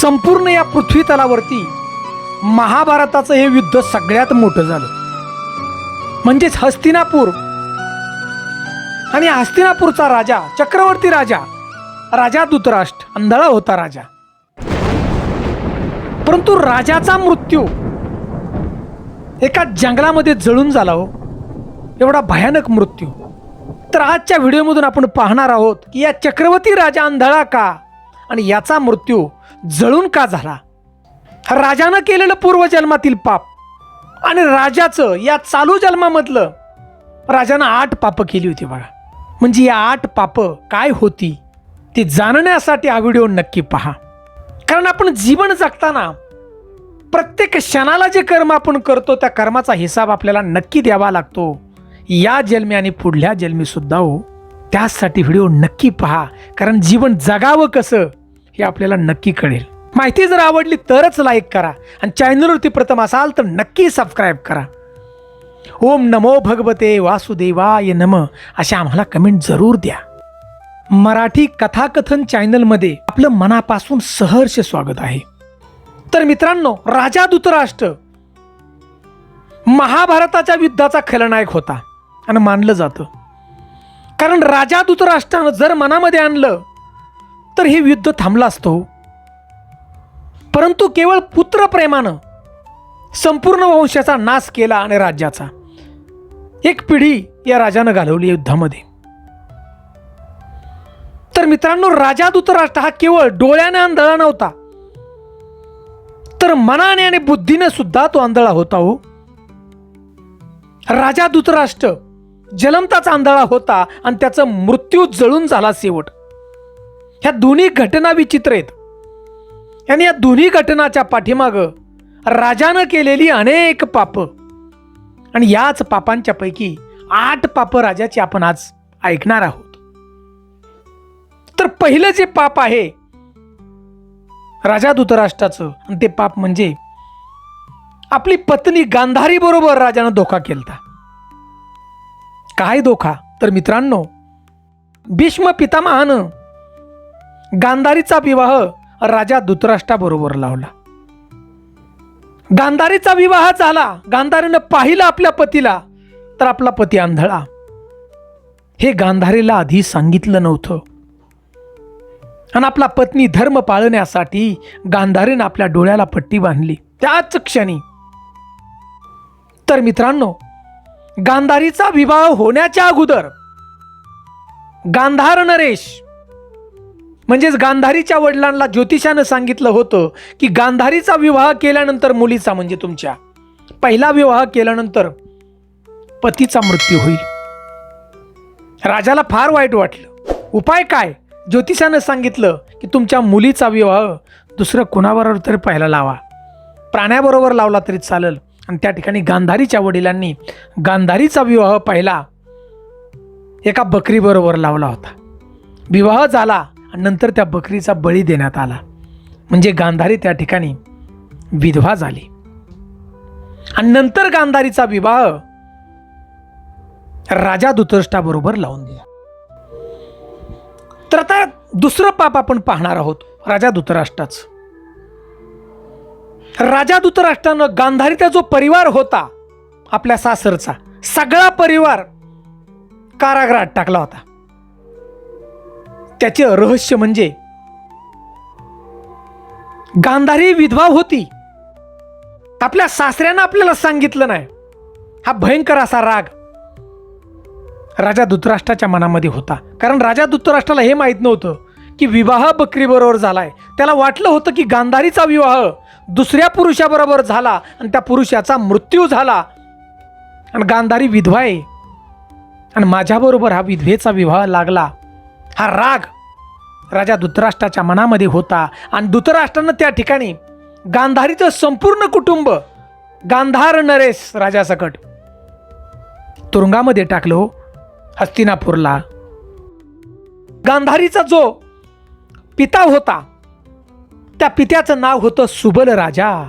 संपूर्ण या पृथ्वी तलावरती महाभारताचं हे युद्ध सगळ्यात मोठं झालं. म्हणजेच हस्तिनापूर आणि हस्तिनापूरचा राजा चक्रवर्ती राजा राजा धृतराष्ट्र अंधळा होता राजा. परंतु राजाचा मृत्यू एका जंगलामध्ये जळून झाला हो. एवढा भयानक मृत्यू. तर आजच्या व्हिडिओमधून आपण पाहणार आहोत की या चक्रवर्ती राजा अंधळा का? आणि याचा मृत्यू जळून का झाला? राजानं केलेलं पूर्वजन्मातील पाप आणि राजाचं या चालू जन्मामधलं राजानं आठ पापं केली होती बघा म्हणजे या आठ पापं काय होती ते जाणण्यासाठी हा व्हिडिओ नक्की पहा. कारण आपण जीवन जगताना प्रत्येक क्षणाला जे कर्म आपण करतो त्या कर्माचा हिसाब आपल्याला नक्की द्यावा लागतो. या जन्मी आणि पुढल्या जन्मीसुद्धा हो. त्यासाठी व्हिडिओ नक्की पहा. कारण जीवन जगावं कसं? हे आपल्याला नक्की कळेल. माहिती जर आवडली तरच लाईक करा आणि चॅनलवरती प्रथम असाल तर नक्की सबस्क्राईब करा. ओम नमो भगवते वासुदेवाय नम अशा आम्हाला कमेंट जरूर द्या. मराठी कथाकथन चॅनलमध्ये आपलं मनापासून सहर्ष स्वागत आहे. तर मित्रांनो राजा धृतराष्ट्र महाभारताच्या युद्धाचा खलनायक होता आणि मानलं जातं. कारण राजा धृतराष्ट्रानं जर मनामध्ये आणलं तर हे युद्ध थांबलं असतो. परंतु केवळ पुत्रप्रेमानं संपूर्ण वंशाचा नाश केला आणि राज्याचा. एक पिढी या राजानं घालवली युद्धामध्ये. तर मित्रांनो राजा धृतराष्ट्र हा केवळ डोळ्याने आंधळा नव्हता. तर मनाने आणि बुद्धीने सुद्धा तो आंधळा होता हो. राजा धृतराष्ट्र जलमताच आंधळा होता आणि त्याचा मृत्यू जळून झाला शेवट. ह्या दोन्ही घटना विचित्र आहेत. आणि या दोन्ही घटनाच्या पाठीमागं राजानं केलेली अनेक पाप. आणि याच पापांच्या पैकी आठ पाप राजाची आपण आज ऐकणार आहोत. तर पहिलं जे पाप आहे राजा धृतराष्ट्राचं आणि ते पाप म्हणजे आपली पत्नी गांधारी बरोबर राजानं धोका केलता. काय धोका? तर मित्रांनो भीष्म पितामहानं गांधारीचा विवाह राजा धृतराष्ट्राबरोबर लावला. गांधारीचा विवाह झाला. गांधारीनं पाहिलं आपल्या पतीला तर आपला पती आंधळा. हे गांधारीला आधी सांगितलं नव्हतं. आणि आपला पत्नी धर्म पाळण्यासाठी गांधारीनं आपल्या डोळ्याला पट्टी बांधली. त्याच क्षणी तर मित्रांनो गांधारीचा विवाह होण्याच्या अगोदर गांधार नरेश म्हणजेच गांधारीच्या वडिलांना ज्योतिषानं सांगितलं होतं की गांधारीचा विवाह केल्यानंतर मुलीचा म्हणजे तुमच्या. पहिला विवाह केल्यानंतर पतीचा मृत्यू होईल. राजाला फार वाईट वाटलं. उपाय काय? ज्योतिषानं सांगितलं की तुमच्या मुलीचा विवाह दुसरं कुणाबरोबर तरी पहिला लावा. प्राण्याबरोबर लावला तरी चालेल. आणि त्या ठिकाणी गांधारीच्या वडिलांनी गांधारीचा विवाह पहिला. एका बकरीबरोबर लावला होता. विवाह झाला. आणि नंतर त्या बकरीचा बळी देण्यात आला. म्हणजे गांधारी त्या ठिकाणी विधवा झाली. आणि नंतर गांधारीचा विवाह राजा धृतराष्ट्राबरोबर लावून दिला. तर आता दुसरं पाप आपण पाहणार आहोत राजा धृतराष्ट्राचं. राजा धृतराष्ट्रानं गांधारीचा जो परिवार होता आपल्या सासरचा सगळा परिवार कारागृहात टाकला होता. त्याचे रहस्य म्हणजे गांधारी विधवा होती. आपल्या सासऱ्यानं आपल्याला सांगितलं नाही. हा भयंकर असा राग राजा धृतराष्ट्राच्या मनामध्ये होता. कारण राजा धृतराष्ट्राला हे माहीत नव्हतं की विवाह बकरीबरोबर झालाय. त्याला वाटलं होतं की गांधारीचा विवाह दुसऱ्या पुरुषाबरोबर झाला आणि त्या पुरुषाचा मृत्यू झाला. आणि गांधारी विधवा आहे. आणि माझ्याबरोबर हा विधवेचा विवाह लागला. हा राग राजा धृतराष्ट्राच्या मनामध्ये होता आणि धृतराष्ट्रानं त्या ठिकाणी गांधारीचं संपूर्ण कुटुंब गांधार नरेश राजासकट तुरुंगामध्ये टाकलो हो, हस्तिनापूरला. गांधारीचा जो पिता होता त्या पित्याचं नाव होतं सुबल राजा.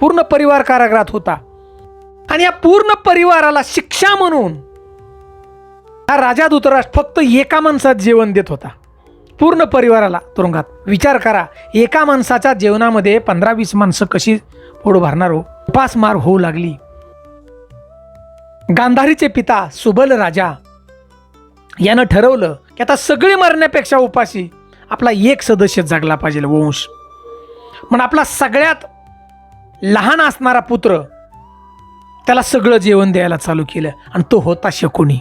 पूर्ण परिवार कारागृहात होता. आणि या पूर्ण परिवाराला शिक्षा म्हणून हा राजा धृतराष्ट्र फक्त एका माणसात जेवण देत होता. पूर्ण परिवाराला तुरुंगात. विचार करा एका माणसाच्या जेवणामध्ये पंधरा वीस माणसं कशी पोड भरणार हो? उपासमार होऊ लागली. गांधारीचे पिता सुबल राजा यानं ठरवलं की आता सगळे मरण्यापेक्षा उपाशी आपला एक सदस्य जगला पाहिजे वंश. पण आपला सगळ्यात लहान असणारा पुत्र त्याला सगळं जेवण द्यायला चालू केलं आणि तो होता शकुनी.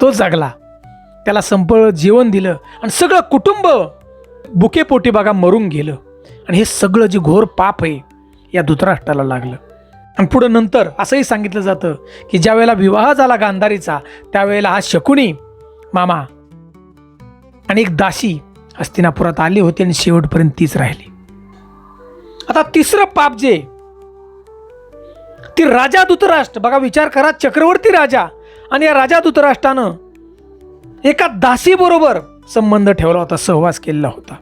तो जगला. त्याला संपळ जेवण दिलं आणि सगळं कुटुंब बुकेपोटी बघा मरून गेलं. आणि हे सगळं जे घोर पाप आहे या धृतराष्ट्राला लागलं. आणि पुढं नंतर असंही सांगितलं जातं की ज्या वेळेला विवाह झाला गांधारीचा त्यावेळेला हा शकुनी मामा आणि एक दासी हस्तिनापुरात आली होती आणि शेवटपर्यंत तीच राहिली. आता तिसरं पाप जे ती राजा धृतराष्ट्र. बघा विचार करा चक्रवर्ती राजा आणि या राजा धृतराष्ट्रानं एका दासीबरोबर संबंध ठेवला होता सहवास केलेला होता.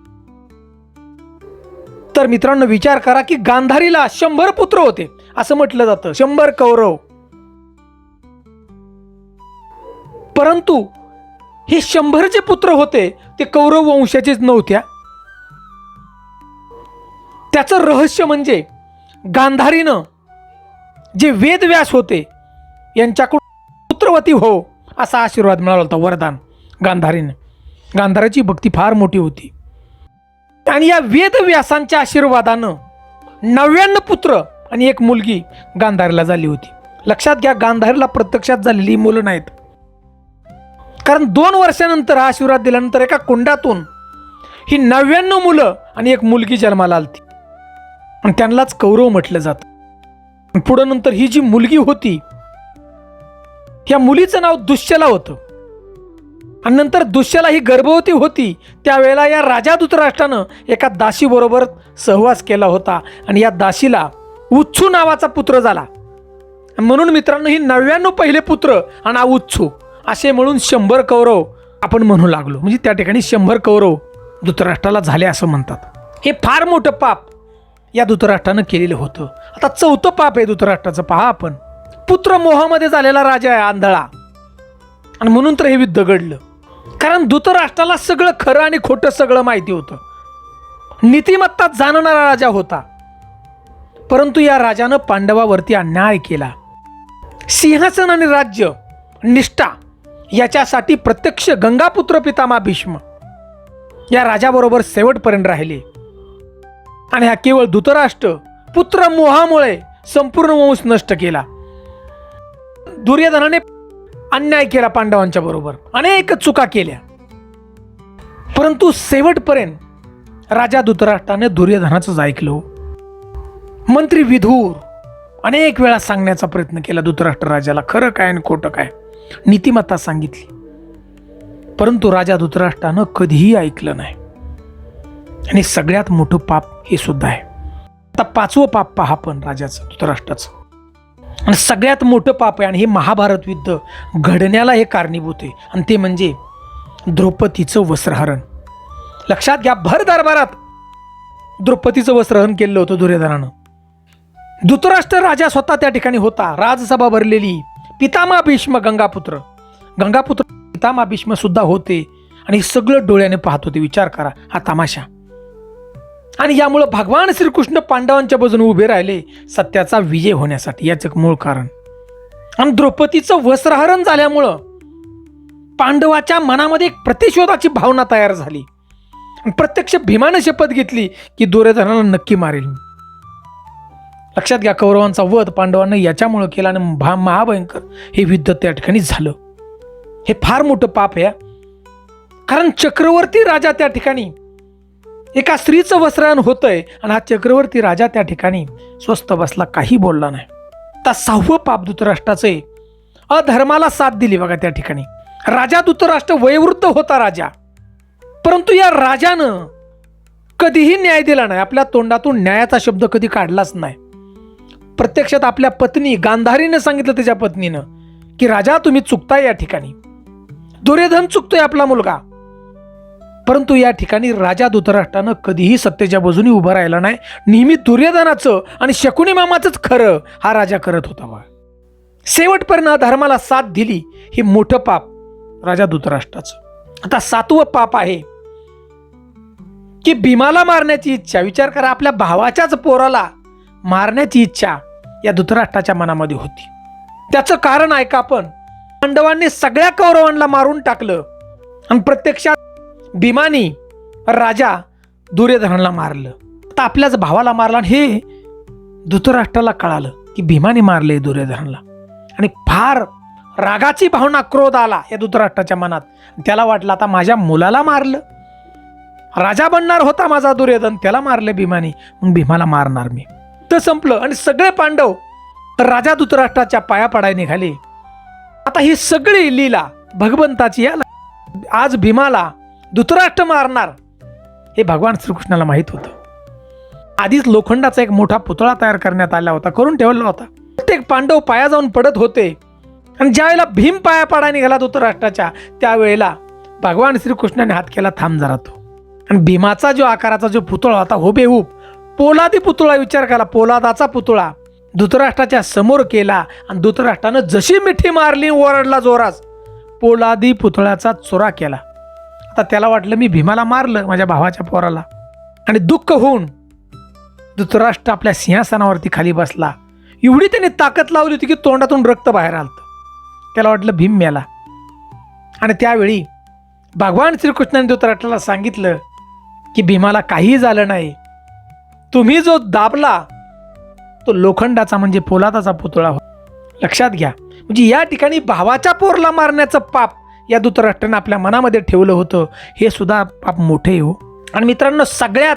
तर मित्रांनो विचार करा की गांधारीला शंभर पुत्र होते असं म्हटलं जातं. शंभर कौरव. परंतु हे शंभर जे पुत्र होते ते कौरव वंशाचेच नव्हत्या. त्याचं रहस्य म्हणजे गांधारीनं जे वेदव्यास होते यांच्याकडून पार्वती हो असा आशीर्वाद मिळाला होता वरदान गांधारीनं. गांधाराची भक्ती फार मोठी होती. आणि या वेदव्यासांच्या आशीर्वादानं नव्याण्णव पुत्र आणि एक मुलगी गांधारीला झाली होती. लक्षात घ्या गांधारीला प्रत्यक्षात झालेली मुलं नाहीत. कारण दोन वर्षानंतर हा आशीर्वाद दिल्यानंतर एका कुंडातून ही नव्याण्णव मुलं आणि एक मुलगी जन्माला आलती. आणि त्यांनाच कौरव म्हटलं जातं. पुढं नंतर ही जी मुलगी होती या मुलीचं नाव दुश्यला होतं. आणि नंतर दुश्यला ही गर्भवती होती त्यावेळेला या राजा धृतराष्ट्रानं एका दाशीबरोबर सहवास केला होता आणि या दाशीला उच्छू नावाचा पुत्र झाला. म्हणून मित्रांनो ही नव्याण्णव पहिले पुत्र आणि हा उच्छू असे म्हणून शंभर कौरव आपण म्हणू लागलो. म्हणजे त्या ठिकाणी शंभर कौरव धृतराष्ट्राला झाले असं म्हणतात. हे फार मोठं पाप या धृतराष्ट्रानं केलेलं होतं. आता चौथं पाप आहे धृतराष्ट्राचं. पहा आपण. पुत्र मोहामध्ये झालेला राजा आहे आंधळा. आणि म्हणून तर हे युद्ध घडलं. कारण धृतराष्ट्राला सगळं खरं आणि खोटं सगळं माहिती होतं. नीतिमत्ता जाणणारा राजा होता. परंतु या राजानं पांडवावरती अन्याय केला. सिंहासन आणि राज्य निष्ठा याच्यासाठी प्रत्यक्ष गंगापुत्र पितामा भीष्म या राजाबरोबर शेवटपर्यंत राहिले. आणि हा केवळ धृतराष्ट्र पुत्र मोहामुळे संपूर्ण वंश नष्ट केला. दुर्योधनाने अन्याय केला पांडवांच्या बरोबर. अनेक चुका केल्या. परंतु शेवटपर्यंत राजा धृतराष्ट्राने दुर्योधनाचंच ऐकलं. मंत्री विधूर अनेक वेळा सांगण्याचा प्रयत्न केला धृतराष्ट्र राजाला खरं काय आणि खोटं काय? नीतिमत्ता सांगितली. परंतु राजा धृतराष्ट्रानं कधीही ऐकलं नाही. आणि सगळ्यात मोठं पाप हे सुद्धा आहे. आता पाचवं पाप पहा पण राजाचं धृतराष्ट्राचं. आणि सगळ्यात मोठं पाप आहे आणि हे महाभारत युद्ध घडण्याला हे कारणीभूत आहे. आणि ते म्हणजे द्रौपदीचं वस्त्रहरण. लक्षात घ्या भर दरबारात द्रौपदीचं वस्त्रहरण केलं होतं दुर्योधनानं. धृतराष्ट्र राजा स्वतः त्या ठिकाणी होता राजसभा भरलेली. पितामा भीष्म गंगापुत्र. गंगापुत्र पितामा भीष्म सुद्धा होते आणि सगळं डोळ्याने पाहत होते. विचार करा हा तमाशा. आणि यामुळं भगवान श्रीकृष्ण पांडवांच्या बाजूने उभे राहिले सत्याचा विजय होण्यासाठी. याचं मूळ कारण. आणि द्रौपदीचं वस्त्रहरण झाल्यामुळं पांडवाच्या मनामध्ये एक प्रतिशोधाची भावना तयार झाली. प्रत्यक्ष भीमानं शपथ घेतली की दुर्योधनाला नक्की मारेल लक्षात घ्या कौरवांचा वध पांडवांना याच्यामुळं केला आणि भा महाभयंकर हे युद्ध त्या ठिकाणी झालं. हे फार मोठं पाप आहे कारण चक्रवर्ती राजा त्या ठिकाणी एका स्त्रीचं वस्त्रहरण होतंय आणि हा चक्रवर्ती राजा त्या ठिकाणी स्वस्त बसला काही बोलला नाही. आता सहावं पाप धृतराष्ट्राचे अधर्माला साथ दिली बघा त्या ठिकाणी. राजा धृतराष्ट्र वयवृद्ध होता राजा. परंतु या राजानं कधीही न्याय दिला नाही. आपल्या तोंडातून न्यायाचा शब्द कधी काढलाच नाही. प्रत्यक्षात आपल्या पत्नी गांधारीनं सांगितलं त्याच्या पत्नीनं की राजा तुम्ही चुकताय या ठिकाणी. दुर्योधन चुकतोय आपला मुलगा. परंतु या ठिकाणी राजा धृतराष्ट्रानं कधीही सत्तेच्या बाजूनी उभं राहिला नाही. नेहमी दुर्योधनाचं आणि शकुनी मामाचंच खरं हा राजा करत होता बा शेवटपर्यंत धर्माला साथ दिली हे मोठं पाप राजा धृतराष्ट्राचं. आता सातवं पाप आहे की भीमाला मारण्याची इच्छा. विचार करा आपल्या भावाच्याच पोराला मारण्याची इच्छा या धृतराष्ट्राच्या मनामध्ये होती. त्याचं कारण ऐका आपण? पांडवांनी सगळ्या कौरवांना मारून टाकलं आणि प्रत्यक्षात भीमानी राजा दुर्योधनाला मारलं. आता आपल्याच भावाला मारला आणि हे धृतराष्ट्राला कळालं की भीमाने मारले दुर्योधनाला. आणि फार रागाची भावना क्रोध आला या धृतराष्ट्राच्या मनात. त्याला वाटलं आता माझ्या मुलाला मारलं. राजा बनणार होता माझा दुर्योधन त्याला मारले भीमाने. मग भीमाला मारणार मी. तर संपलं आणि सगळे पांडव राजा धृतराष्ट्राच्या पाया पडाय निघाले. आता ही सगळी लीला भगवंताची याला आज भीमाला धृतराष्ट्र मारणार? हे भगवान श्रीकृष्णाला माहीत होतं. आधीच लोखंडाचा एक मोठा पुतळा तयार करण्यात आला होता करून ठेवला होता. प्रत्येक पांडव पाया जाऊन पडत होते. आणि ज्यावेळेला भीम पाया पाडा निघाला धृतराष्ट्राच्या त्यावेळेला भगवान श्रीकृष्णाने हात केला थांब जरा तो. आणि भीमाचा जो आकाराचा जो पुतळा होता हो हुबेहूब पोलादी पुतळा विचार केला पोलादाचा पुतळा. धृतराष्ट्राच्या समोर केला आणि धृतराष्ट्रानं जशी मिठी मारली ओरडला जोरास पोलादी पुतळ्याचा चोरा केला. असता त्याला वाटलं मी भीमाला मारलं माझ्या भावाच्या पोराला. आणि दुःख होऊन धृतराष्ट्र आपल्या सिंहासनावरती खाली बसला. एवढी त्याने ताकद लावली होती की तोंडातून रक्त बाहेर आलं त्याला वाटलं भीम मेला. आणि त्यावेळी भगवान श्रीकृष्णाने धृतराष्ट्राला सांगितलं की भीमाला काहीही झालं नाही. तुम्ही जो दाबला तो लोखंडाचा म्हणजे पोलादाचा पुतळा हो लक्षात घ्या. म्हणजे या ठिकाणी भावाच्या पोरला मारण्याचं पाप या धृतराष्ट्रानं आपल्या मनामध्ये ठेवलं होतं हे सुद्धा पाप मोठे हो. आणि मित्रांनो सगळ्यात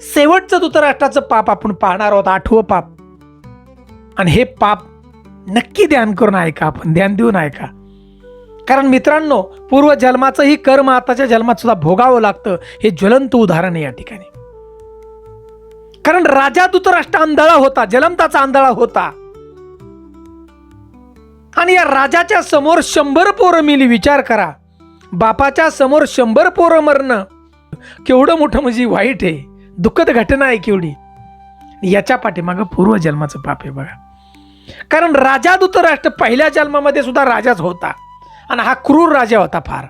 शेवटचं धृतराष्ट्राचं पाप आपण पाहणार आहोत आठवं पाप. आणि हे पाप नक्की ध्यान करून ऐका आपण ध्यान देऊन ऐका. कारण मित्रांनो पूर्व जन्माचंही कर्म आताच्या जन्मात सुद्धा भोगावं लागतं हे ज्वलंत उदाहरण आहे या ठिकाणी. कारण राजा धृतराष्ट्र आंधळा होता जलमताचा आंधळा होता. आणि या राजाच्या समोर शंभर पोरं मिली विचार करा. बापाच्या समोर शंभर पोरं मरणं केवढं मोठं म्हणजे वाईट आहे. दुःखद घटना आहे केवढी. याच्या पाठीमागं पूर्वजन्माचं पाप आहे बघा. कारण राजा धृतराष्ट्र पहिल्या जन्मामध्ये सुद्धा राजाच होता. आणि हा क्रूर राजा होता फार.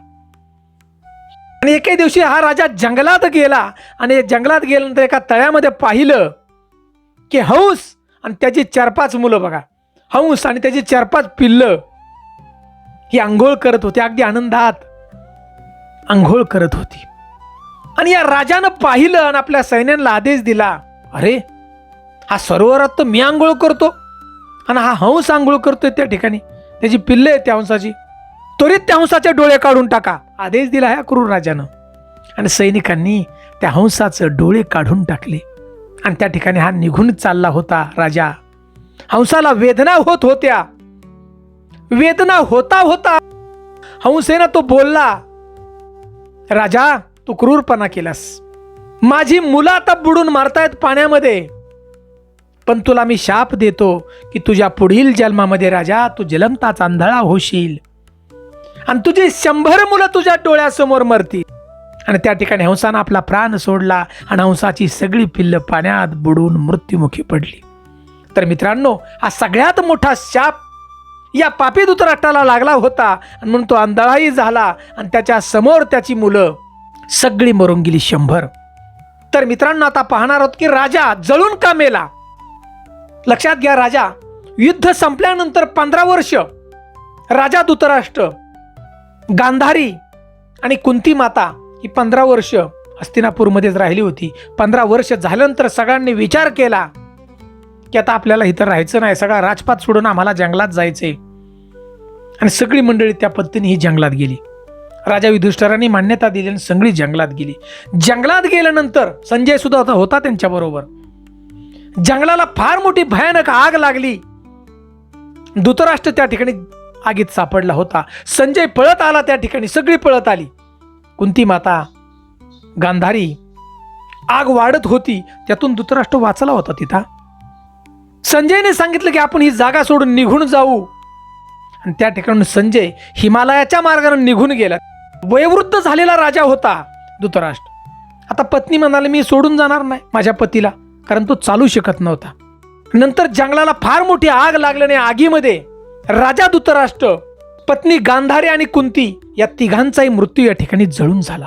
आणि एके दिवशी हा राजा जंगलात गेला. आणि जंगलात गेल्यानंतर एका तळ्यामध्ये पाहिलं की हंस आणि त्याची चार पाच मुलं बघा. हंस आणि त्याची चार पाच पिल्लं ही आंघोळ करत होती अगदी आनंदात आंघोळ करत होती. आणि या राजानं पाहिलं आणि आपल्या सैन्यांना आदेश दिला अरे हा सरोवरात तर मी आंघोळ करतो आणि हा हंस आंघोळ करतोय त्या ठिकाणी. त्याची पिल्ले आहेत त्या हंसाची. त्वरित त्या हंसाचे डोळे काढून टाका. आदेश दिला ह्या क्रूर राजानं. आणि सैनिकांनी त्या हंसाचं डोळे काढून टाकले. आणि त्या ठिकाणी हा निघून चालला होता राजा. हंसाला वेदना होत होत्या. वेदना होता होता हंसेनं तो बोलला राजा तू क्रूरपणा केलास. माझी मुलं आता बुडून मारतायत पाण्यामध्ये. पण तुला मी शाप देतो की तुझ्या पुढील जन्मामध्ये राजा तू जलमताच आंधळा होशील. आणि तुझी शंभर मुलं तुझ्या डोळ्यासमोर मरतील. आणि त्या ठिकाणी हंसानं आपला प्राण सोडला आणि हंसाची सगळी पिल्लं पाण्यात बुडून मृत्युमुखी पडली. तर मित्रांनो हा सगळ्यात मोठा शाप या पापी धृतराष्ट्राला लागला होता आणि म्हणून तो आंधळाही झाला आणि त्याच्यासमोर त्याची मुलं सगळी मरून गेली शंभर. तर मित्रांनो आता पाहणार आहोत की राजा जळून का मेला? लक्षात घ्या राजा युद्ध संपल्यानंतर पंधरा वर्ष राजा धृतराष्ट्र गांधारी आणि कुंती माता ही पंधरा वर्ष हस्तिनापूरमध्येच राहिली होती. पंधरा वर्ष झाल्यानंतर सगळ्यांनी विचार केला की आता आपल्याला इथं राहायचं नाही. सगळा राजपात सोडून आम्हाला जंगलात जायचंय. आणि सगळी मंडळी त्या पद्धतीने ही जंगलात गेली. राजा युधिष्ठरांनी मान्यता दिली आणि सगळी जंगलात गेली. जंगलात गेल्यानंतर संजय सुद्धा होता होता त्यांच्याबरोबर जंगलाला फार मोठी भयानक आग लागली. धृतराष्ट्र त्या ठिकाणी आगीत सापडला होता. संजय पळत आला त्या ठिकाणी सगळी पळत आली. कुंती माता गांधारी आग वाढत होती. त्यातून धृतराष्ट्र वाचला होता तिथं. संजयने सांगितलं की आपण ही जागा सोडून निघून जाऊ. आणि त्या ठिकाणून संजय हिमालयाच्या मार्गाने निघून गेला. वयोवृद्ध झालेला राजा होता धृतराष्ट्र. आता पत्नी म्हणाले मी सोडून जाणार नाही माझ्या पतीला कारण तो चालू शकत नव्हता. नंतर जंगलाला फार मोठी आग लागल्याने आगीमध्ये राजा धृतराष्ट्र पत्नी गांधारी आणि कुंती या तिघांचाही मृत्यू या ठिकाणी जळून झाला.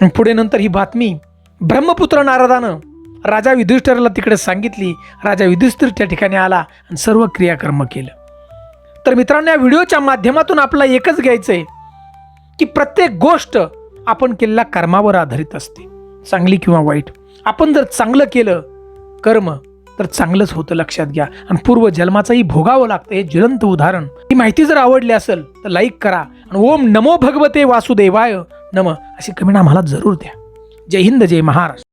आणि पुढे नंतर ही बातमी ब्रह्मपुत्र नारदानं राजा युधिष्ठिरला तिकडे सांगितली राजा युधिष्ठिर त्या ठिकाणी आला आणि सर्व क्रियाकर्म केलं. तर मित्रांनो या व्हिडिओच्या माध्यमातून आपला एकच घ्यायचं आहे की प्रत्येक गोष्ट आपण केलेल्या कर्मावर आधारित असते. चांगली किंवा वाईट. आपण जर चांगलं केलं कर्म तर चांगलंच होतं लक्षात घ्या. आणि पूर्व जन्माचंही भोगावं लागतं हे ज्वलंत उदाहरण. ही माहिती जर आवडली असेल तर लाईक करा. आणि ओम नमो भगवते वासुदेवाय नम. अशी कमेंट आम्हाला जरूर द्या. जय हिंद जय महाराष्ट्र.